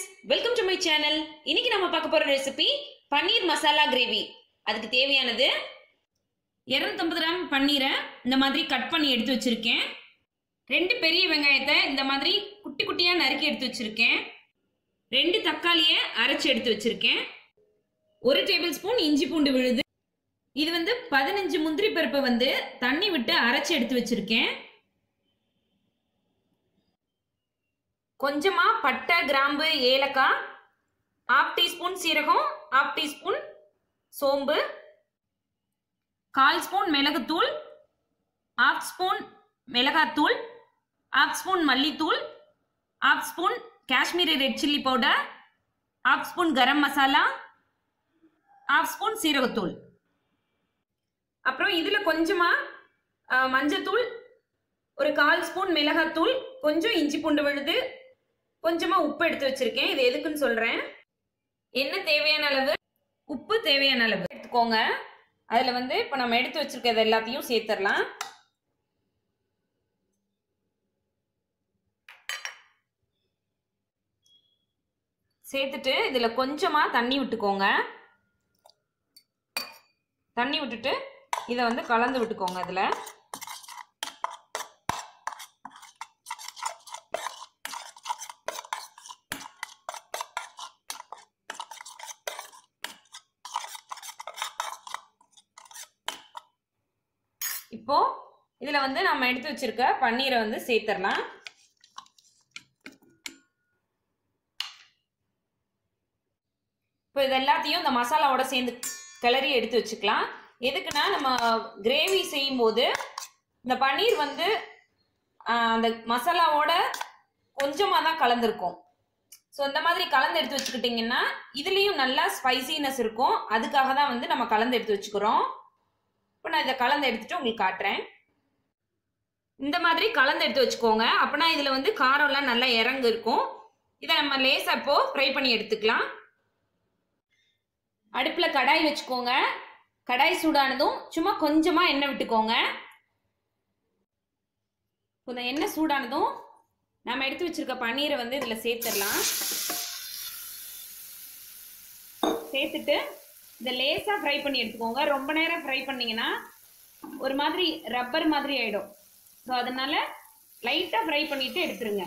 Friends welcome to my channel இன்னைக்கு நம்ம பார்க்க போற ரெசிபி பன்னீர் மசாலா கிரேவி அதுக்கு தேவையானது 250 கிராம் பன்னீரை இந்த மாதிரி கட் பண்ணி எடுத்து வச்சிருக்கேன். ரெண்டு பெரிய வெங்காயத்தை இந்த மாதிரி குட்டி குட்டியா நறுக்கி எடுத்து வச்சிருக்கேன். ரெண்டு தக்காளியை அரைச்சு எடுத்து வச்சிருக்கேன். ஒரு டேபிள் ஸ்பூன் இஞ்சி பூண்டு விழுது. இது வந்து பதினஞ்சு முந்திரி பருப்பை வந்து தண்ணி விட்டு அரைச்சு எடுத்து வச்சிருக்கேன். கொஞ்சமாக பட்டை கிராம்பு ஏலக்காய் ஆஃப் டீஸ்பூன் சீரகம் ஆஃப் டீஸ்பூன் சோம்பு கால் ஸ்பூன் மிளகுத்தூள் ஆஃப் ஸ்பூன் மிளகாத்தூள் ஆஃப் ஸ்பூன் மல்லித்தூள் half spoon Kashmiri red chilli powder half spoon garam masala half spoon சீரகத்தூள். அப்புறம் இதில் கொஞ்சமாக மஞ்சத்தூள் ஒரு கால் ஸ்பூன் மிளகாத்தூள் கொஞ்சம் இஞ்சி பூண்டு விழுது கொஞ்சமாக உப்பு எடுத்து வச்சிருக்கேன். இது எதுக்குன்னு சொல்கிறேன் என்ன தேவையான அளவு? உப்பு தேவையான அளவு. எடுத்துக்கோங்க. அதில் வந்து இப்போ நம்ம எடுத்து வச்சிருக்கிறது எல்லாத்தையும் சேர்த்துடலாம். சேர்த்துட்டு இதில் கொஞ்சமாக தண்ணி விட்டுக்கோங்க. தண்ணி விட்டுட்டு இதை வந்து கலந்து விட்டுக்கோங்க இதில் இப்போ இதில் வந்து நம்ம எடுத்து வச்சிருக்க பன்னீரை வந்து சேர்த்துடலாம். இப்போ இது எல்லாத்தையும் இந்த மசாலாவோட சேர்ந்து கிளறி எடுத்து வச்சுக்கலாம். எதுக்குன்னா நம்ம கிரேவி செய்யும்போது இந்த பன்னீர் வந்து அந்த மசாலாவோட கொஞ்சமாக தான் கலந்துருக்கும். ஸோ இந்த மாதிரி கலந்து எடுத்து வச்சுக்கிட்டிங்கன்னா இதுலேயும் நல்லா ஸ்பைசினஸ் இருக்கும். அதுக்காக தான் வந்து நம்ம கலந்து எடுத்து வச்சுக்கிறோம். இப்போ நான் இதை கலந்து எடுத்துட்டு உங்களுக்கு காட்டுறேன். இந்த மாதிரி கலந்து எடுத்து வச்சுக்கோங்க. அப்போனா இதில் வந்து காரம்லாம் நல்லா இறங்கு இருக்கும். இதை நம்ம லேசாக இப்போ ஃப்ரை பண்ணி எடுத்துக்கலாம். அடுப்பில் கடாய் வச்சுக்கோங்க. கடாய் சூடானதும் சும்மா கொஞ்சமாக எண்ணெய் விட்டுக்கோங்க. இந்த எண்ணெய் சூடானதும் நம்ம எடுத்து வச்சிருக்க பன்னீரை வந்து இதில் சேர்த்துடலாம். சேர்த்துட்டு இதை லேசாக ஃப்ரை பண்ணி எடுத்துக்கோங்க. ரொம்ப நேரம் ஃப்ரை பண்ணிங்கன்னா ஒரு மாதிரி ரப்பர் மாதிரி ஆகிடும் ஸோ அதனால லைட்டாக ஃப்ரை பண்ணிவிட்டு எடுத்துருங்க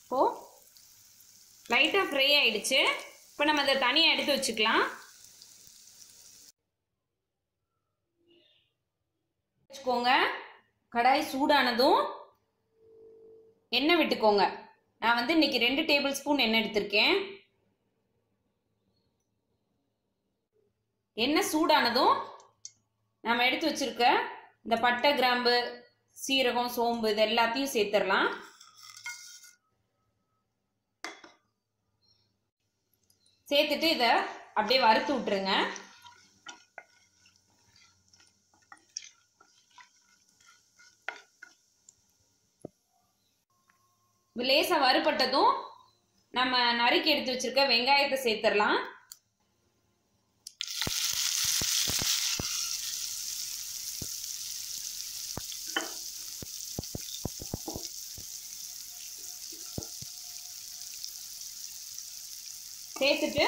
இப்போது லைட்டாக ஃப்ரை ஆகிடுச்சு இப்போ நம்ம அதை தனியாக எடுத்து வச்சுக்கலாம். வச்சுக்கோங்க. கடாய் சூடானதும் எண்ணெய் விட்டுக்கோங்க. நான் வந்து இன்னைக்கு ரெண்டு டேபிள் ஸ்பூன் எண்ணெய் எடுத்திருக்கேன். எண்ணெய் சூடானதும் நம்ம எடுத்து வச்சிருக்க இந்த பட்டை கிராம்பு சீரகம் சோம்பு இது எல்லாத்தையும் சேர்த்துடலாம். சேர்த்துட்டு இதை அப்படியே வறுத்து விட்டுருங்க. லேசாக வறுபட்டதும் நம்ம நறுக்கி எடுத்து வச்சிருக்க வெங்காயத்தை சேர்த்துடலாம். சேர்த்துட்டு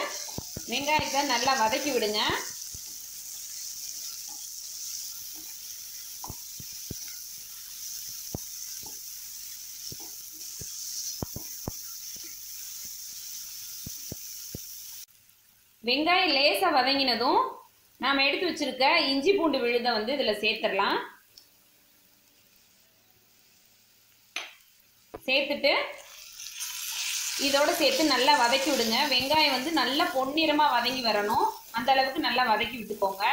வெங்காயத்தை நல்லா வதக்கி விடுங்க. வெங்காயம் லேசாக வதங்கினதும் நாம் எடுத்து வச்சிருக்க இஞ்சி பூண்டு விழுதை வந்து இதில் சேர்த்துடலாம். சேர்த்துட்டு இதோட சேர்த்து நல்லா வதக்கி விடுங்க. வெங்காயம் வந்து நல்லா பொன்னிறமாக வதங்கி வரணும். அந்த அளவுக்கு நல்லா வதக்கி விட்டுக்கோங்க.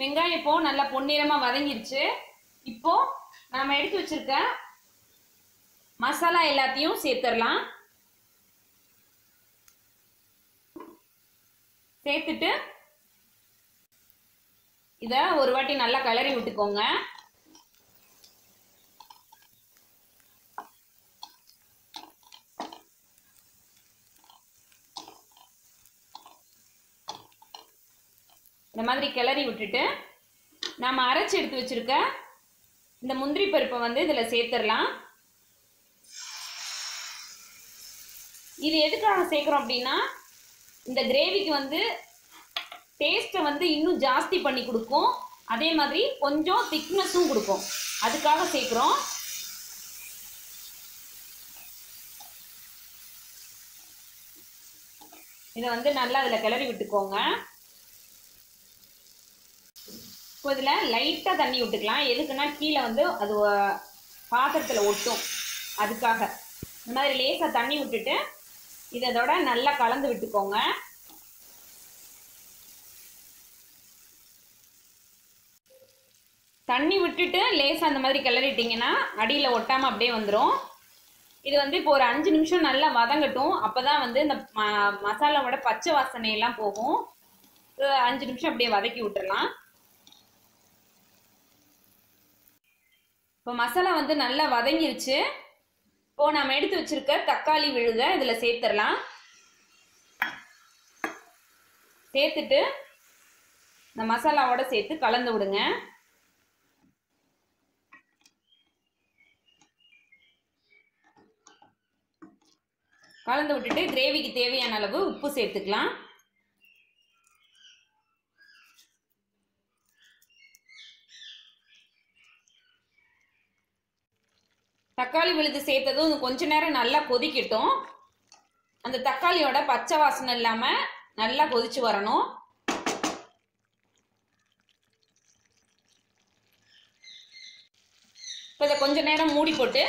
வெங்காயம் இப்போ நல்லா பொன்னிறமாக வதங்கிருச்சு. இப்போ நாம் எடுத்து வச்சிருக்க மசாலா எல்லாத்தையும் சேர்த்துடலாம். சேர்த்துட்டு இதை ஒரு வாட்டி நல்லா கிளறி விட்டுக்கோங்க. இந்த மாதிரி கிளறி விட்டுட்டு நாம அரைச்சி எடுத்து வச்சுருக்க இந்த முந்திரி பருப்பை வந்து இதுல சேர்த்துடலாம். இது எதுக்காக சேர்க்குறோம் அப்படின்னா இந்த கிரேவிக்கு வந்து டேஸ்ட்டை வந்து இன்னும் ஜாஸ்தி பண்ணி கொடுக்கும். அதே மாதிரி கொஞ்சம் திக்னஸும் கொடுக்கும். அதுக்காக சேர்க்குறோம். இதை வந்து நல்லா அதில் கிளறி விட்டுக்கோங்க. இப்போ இதில் லைட்டாக தண்ணி விட்டுக்கலாம். எதுக்குன்னா கீழே வந்து அது பாத்திரத்தில் ஒட்டும். அதுக்காக. இந்த மாதிரி லேசாக தண்ணி விட்டுட்டு இதோட நல்லா கலந்து விட்டுக்கோங்க. தண்ணி விட்டுட்டு லேசாக அந்த மாதிரி கிளறிட்டிங்கன்னா அடியில் ஒட்டாமல் அப்படியே வந்துடும் இது வந்து இப்போ ஒரு அஞ்சு நிமிஷம் நல்லா வதங்கட்டும். அப்போ தான் வந்து இந்த ம மசாலாவோட பச்சை வாசனையெல்லாம் போகும். அஞ்சு நிமிஷம் அப்படியே வதக்கி விட்டுறலாம். இப்போ மசாலா வந்து நல்லா வதங்கிருச்சு. இப்போ நம்ம எடுத்து வச்சிருக்க தக்காளி விழுதை இதில் சேர்த்துடலாம். சேர்த்துட்டு இந்த மசாலாவோட சேர்த்து கலந்து விடுங்க. கலந்து விட்டுட்டு கிரேவிக்கு தேவையான அளவு உப்பு சேர்த்துக்கலாம். தக்காளி விழுது சேர்த்ததும் கொஞ்ச நேரம் நல்லா கொதிக்கட்டும். அந்த தக்காளியோட பச்சை வாசனை இல்லாமல் நல்லா கொதிச்சு வரணும். இப்போ இதை கொஞ்ச நேரம் மூடி போட்டு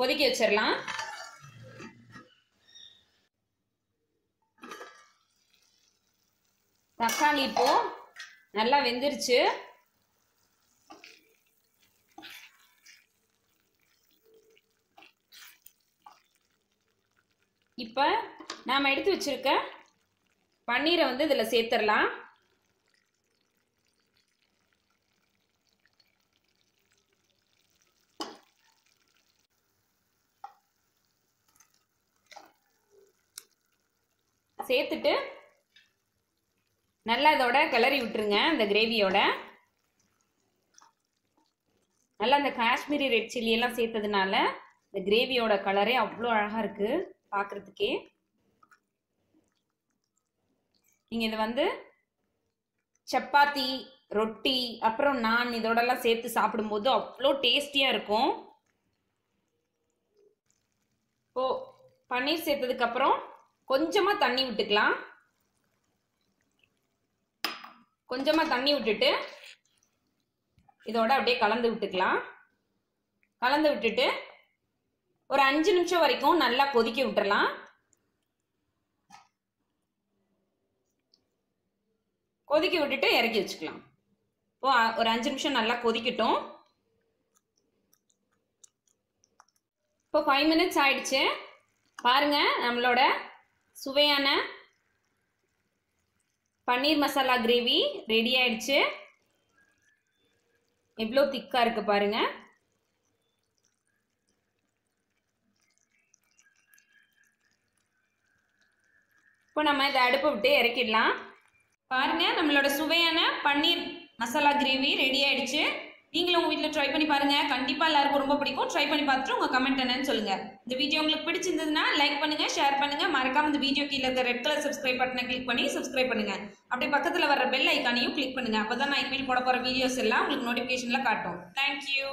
கொதிக்க வச்சிடலாம். தக்காளி இப்போ நல்லா வெந்துருச்சு. இப்போ நாம் எடுத்து வச்சுருக்க பன்னீரை வந்து இதில் சேர்த்துடலாம். சேர்த்துட்டு நல்லா இதோட கிளறி விட்டுருங்க இந்த கிரேவியோட. நல்லா இந்த காஷ்மீரி ரெட் சில்லி எல்லாம் சேர்த்ததுனால இந்த கிரேவியோட கலரே அவ்வளோ அழகாக இருக்குது பார்க்குறதுக்கே நீங்கள் இது வந்து சப்பாத்தி ரொட்டி அப்புறம் நான் இதோடலாம் சேர்த்து சாப்பிடும்போது அவ்வளோ டேஸ்டியாக இருக்கும். இப்போ பன்னீர் சேர்த்ததுக்கப்புறம் கொஞ்சமாக தண்ணி விட்டுக்கலாம். கொஞ்சமாக தண்ணி விட்டுட்டு இதோட அப்படியே கலந்து விட்டுக்கலாம். கலந்து விட்டுட்டு ஒரு அஞ்சு நிமிஷம் வரைக்கும் நல்லா கொதிக்க விட்டுறலாம். கொதிக்க விட்டுட்டு இறக்கி வச்சுக்கலாம். இப்போ ஒரு அஞ்சு நிமிஷம் நல்லா கொதிக்கட்டும். இப்போ ஃபைவ் மினிட்ஸ் ஆயிடுச்சு. பாருங்க நம்மளோட சுவையான பன்னீர் மசாலா கிரேவி ரெடி ஆயிடுச்சு. எவ்வளோ திக்காக இருக்குது பாருங்கள் இப்போ நம்ம இதை அடுப்பை விட்டு இறக்கிடலாம். பாருங்கள் நம்மளோட சுவையான பன்னீர் மசாலா கிரேவி ரெடி ஆயிடுச்சு. நீங்களும் உங்கள் வீட்டில் ட்ரை பண்ணி பாருங்க. கண்டிப்பாக எல்லாருக்கும் ரொம்ப பிடிக்கும். ட்ரை பண்ணி பார்த்துட்டு உங்கள் கமெண்ட் என்னன்னு சொல்லுங்கள் இந்த வீடியோ உங்களுக்கு பிடிச்சிருந்ததுன்னா லைக் பண்ணுங்க ஷேர் பண்ணுங்கள் மறக்காம இந்த வீடியோ கீழே இருக்க ரெட் கலர் சப்ஸ்கிரைப் பட்டனை கிளிக் பண்ணி சப்ஸ்கிரைப் பண்ணுங்கள் அப்படியே பக்கத்தில் வர பெல் ஐக்கானையும் கிளிக் பண்ணுங்க. அப்பதான் நான் இனிமேல் போட போகிற வீடியோஸ் எல்லாம் உங்களுக்கு நோட்டிஃபிகேஷனில் காட்டும். தேங்க்யூ